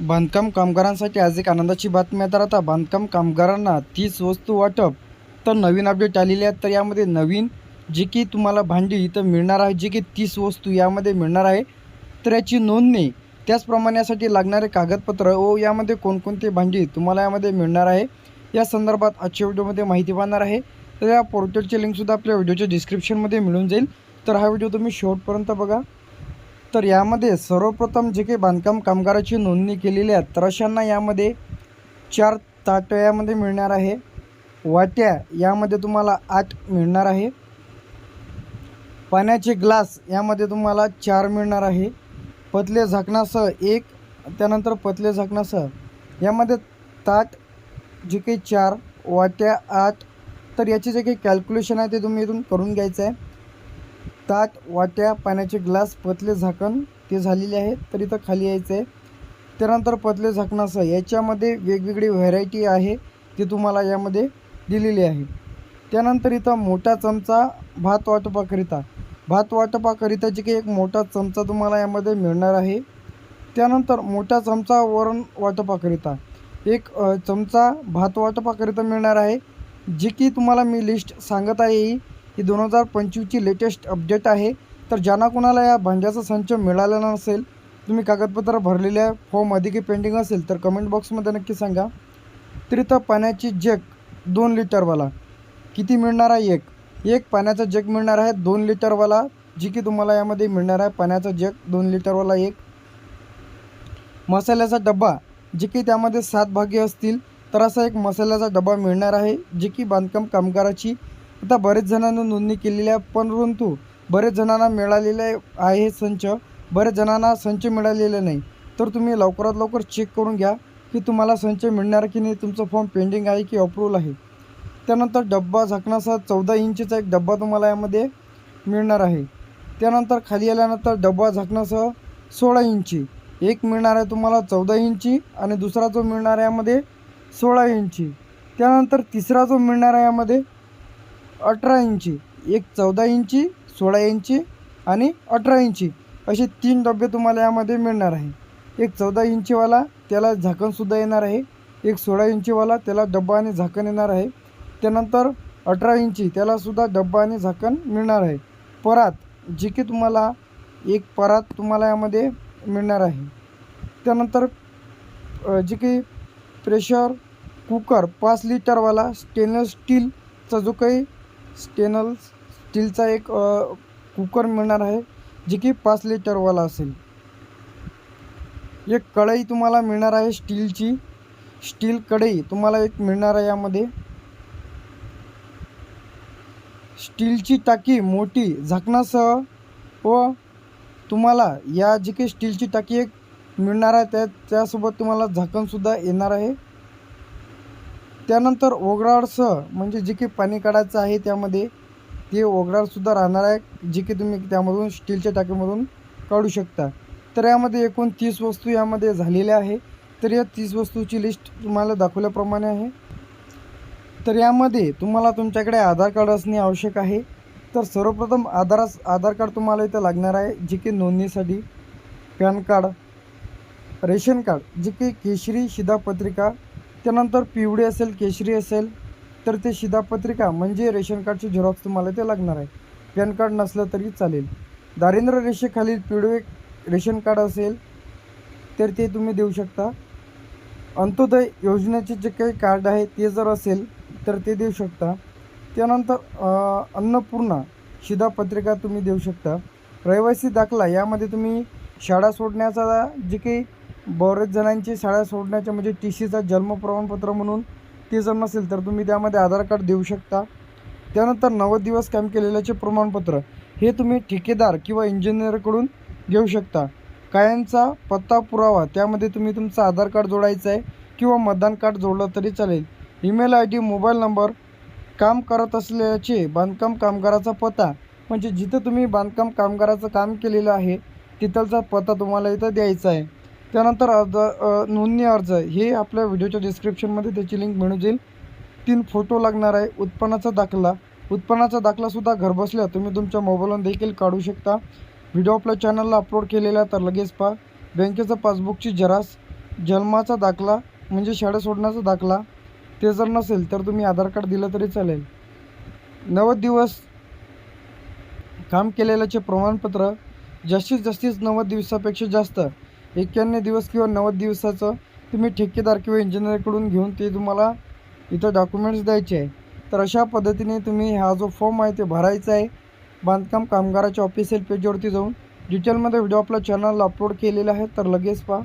बांधकाम कामगारांसाठी आज एक आनंदाची बातमी तर आता बांधकाम कामगारांना तीच वस्तू वाटप तर नवीन अपडेट आलेली आहेत. तर यामध्ये नवीन जे की तुम्हाला भांडी इथं मिळणार आहे जे की तीस वस्तू यामध्ये मिळणार आहे. तर याची नोंदणी त्याचप्रमाणे यासाठी लागणारे कागदपत्र व यामध्ये कोणकोणती भांडी तुम्हाला यामध्ये मिळणार आहे या संदर्भात आजच्या व्हिडिओमध्ये माहिती पाहणार आहे. तर या पोर्टलची लिंकसुद्धा आपल्या व्हिडिओच्या डिस्क्रिप्शनमध्ये मिळून जाईल. तर हा व्हिडिओ तुम्ही शेवटपर्यंत बघा. तर यामध्ये सर्वप्रथम जे काही बांधकाम कामगाराची नोंदणी केलेली आहे तर यामध्ये चार ताटयामध्ये मिळणार आहे. वाट्या यामध्ये तुम्हाला आठ मिळणार आहे. पाण्याचे ग्लास यामध्ये तुम्हाला चार मिळणार आहे. पतले झाकणासह एक त्यानंतर पतले झाकणासह. यामध्ये ताट जे काही चार वाट्या आठ तर याचे जे काही कॅल्क्युलेशन आहे ते तुम्ही इथून करून घ्यायचं आहे. ताट वाट्या पाण्याचे ग्लास पतले झाकण ते झालेले आहे तर इथं खाली यायचं. आहे त्यानंतर पतले झाकणासह याच्यामध्ये वेगवेगळी व्हरायटी आहे ती तुम्हाला यामध्ये दिलेली आहे. त्यानंतर इथं मोठा चमचा भात वाटपाकरिता. भात वाटपाकरिता जे काही एक मोठा चमचा तुम्हाला यामध्ये मिळणार आहे. त्यानंतर मोठा चमचा वरण वाटपाकरिता. एक चमचा भात वाटपाकरिता मिळणार आहे जी की तुम्हाला मी लिस्ट सांगत आहे. ही दोन हजार पंचवीसची लेटेस्ट अपडेट आहे. तर ज्यांना कोणाला या भांड्याचा संच मिळाला नसेल तुम्ही कागदपत्र भरलेल्या फॉर्म अधिक पेंडिंग असेल तर कमेंट बॉक्समध्ये नक्की सांगा. तर इथं पाण्याची जग दोन लिटरवाला किती मिळणार आहे एक? एक पाण्याचा जग मिळणार आहे दोन लिटरवाला जी की तुम्हाला यामध्ये मिळणार आहे पाण्याचा जग दोन लिटरवाला एक. मसाल्याचा डब्बा जे की त्यामध्ये सात भागे असतील तर असा एक मसाल्याचा डबा मिळणार आहे जे की बांधकाम कामगाराची आता बरेच जणांना नोंदणी केलेली आहे परंतु बरेच जणांना मिळालेले आहे संच. बरेच जणांना संच मिळालेला नाही. तर तुम्ही लवकरात लवकर चेक करून घ्या की तुम्हाला संच मिळणार की नाही. तुमचं फॉर्म पेंडिंग आहे की अप्रूव्हल आहे. त्यानंतर डब्बा झाकण्याचा चौदा इंचीचा एक डब्बा तुम्हाला यामध्ये मिळणार आहे. त्यानंतर खाली आल्यानंतर डब्बा झाकण्यासह सोळा इंची. एक मिळणार आहे तुम्हाला चौदा इंची आणि दुसरा जो मिळणार आहे यामध्ये सोळा इंची. त्यानंतर तिसरा जो मिळणार आहे यामध्ये अठरा इंची एक चौदा इंची सोळा इंची आणि अठरा इंची असे तीन डबे तुम्हाला यामध्ये मिळणार आहे. एक चौदा इंचीवाला त्याला झाकणसुद्धा येणार आहे. एक सोळा इंचीवाला त्याला डब्बा आणि झाकण येणार आहे. त्यानंतर अठरा इंची त्यालासुद्धा डब्बा आणि झाकण मिळणार आहे. परात जी की तुम्हाला एक परात तुम्हाला यामध्ये मिळणार आहे. त्यानंतर जे काही प्रेशर कुकर पाच लिटरवाला स्टेनलेस स्टीलचा जो काही स्टेनल स्टीलचा एक कुकर मिळणार आहे जे की पाच लिटरवाला असेल. एक कढई तुम्हाला मिळणार आहे स्टीलची. स्टील कढई तुम्हाला एक मिळणार आहे यामध्ये. स्टीलची टाकी मोठी झाकणासह व तुम्हाला या जी काही स्टीलची टाकी एक मिळणार आहे त्या त्यासोबत तुम्हाला झाकणसुद्धा येणार आहे. त्यानंतर ओघराडसह म्हणजे जे की पाणी काढायचं आहे त्यामध्ये ते ओघराडसुद्धा राहणार आहे जे की तुम्ही त्यामधून स्टीलच्या टाकीमधून काढू शकता. तर यामध्ये एकूण तीस वस्तू यामध्ये झालेल्या आहे. तर या तीस वस्तूची लिस्ट तुम्हाला दाखवल्याप्रमाणे आहे. तर यामध्ये तुम्हाला तुमच्याकडे आधार कार्ड असणे आवश्यक आहे. तर सर्वप्रथम आधारास आधार कार्ड तुम्हाला इथं लागणार आहे जे की नोंदणीसाठी पॅन कार्ड रेशन कार्ड जे की केशरी शिधापत्रिका त्यानंतर पिवळी असेल केशरी असेल तर ते शिधापत्रिका म्हणजे रेशन कार्डची झेरॉक्स तुम्हाला ते लागणार आहे. पॅन कार्ड नसलं तरी चालेल. दारिद्र्य रेषेखालील पिवळे रेशन कार्ड असेल तर ते तुम्ही देऊ शकता. अंत्योदय योजनेचे जे काही कार्ड आहे ते जर असेल तर ते देऊ शकता. त्यानंतर अन्नपूर्णा शिधापत्रिका तुम्ही देऊ शकता. रहिवासी दाखला यामध्ये तुम्ही शाळा सोडण्याचा जे काही बरेच जणांची शाळा सोडण्याच्या म्हणजे टी सीचा जन्म प्रमाणपत्र म्हणून ते जर नसेल तर तुम्ही त्यामध्ये आधार कार्ड देऊ शकता. त्यानंतर नव्वद दिवस काम केलेल्याचे प्रमाणपत्र हे तुम्ही ठेकेदार किंवा इंजिनियरकडून घेऊ शकता. कायमचा पत्ता पुरावा त्यामध्ये तुम्ही तुमचं आधार कार्ड जोडायचं आहे किंवा मतदान कार्ड जोडलं तरी चालेल. Email I D mobile number काम करत असल्याचे बांधकाम कामगाराचा पत्ता म्हणजे जिथं तुम्ही बांधकाम कामगाराचं काम केलेलं आहे तिथलचा पत्ता तुम्हाला इथं द्यायचा आहे. त्यानंतर अर्ज नोंदणी अर्ज हे आपल्या व्हिडिओच्या डिस्क्रिप्शनमध्ये त्याची लिंक मिळून जाईल तीन फोटो लागणार आहे. उत्पन्नाचा दाखला. उत्पन्नाचा दाखलासुद्धा घरबसल्या. तुम्ही तुमच्या मोबाईलवर देखील काढू शकता. व्हिडिओ आपल्या चॅनलला अपलोड केलेला तर लगेच पहा. बँकेचं पासबुकची जरास जन्माचा दाखला म्हणजे शाळा सोडण्याचा दाखला ते जर नसेल तर तुम्ही आधार कार्ड दिलं तरी चालेल. नव्वद दिवस काम केलेल्याचे प्रमाणपत्र जास्तीत जास्तीत नव्वद दिवसापेक्षा जास्त एक्क्याण्णव दिवस किंवा नव्वद दिवसाचं तुम्ही ठेकेदार किंवा इंजिनिअरकडून घेऊन ते तुम्हाला इथं डॉक्युमेंट्स द्यायचे आहे. तर अशा पद्धतीने तुम्ही हा जो फॉर्म आहे ते भरायचा आहे. बांधकाम कामगाराच्या ऑफिशियल पेजवरती जाऊन डिटेलमध्ये व्हिडिओ आपल्या चॅनलला अपलोड केलेला आहे. तर लगेच पहा.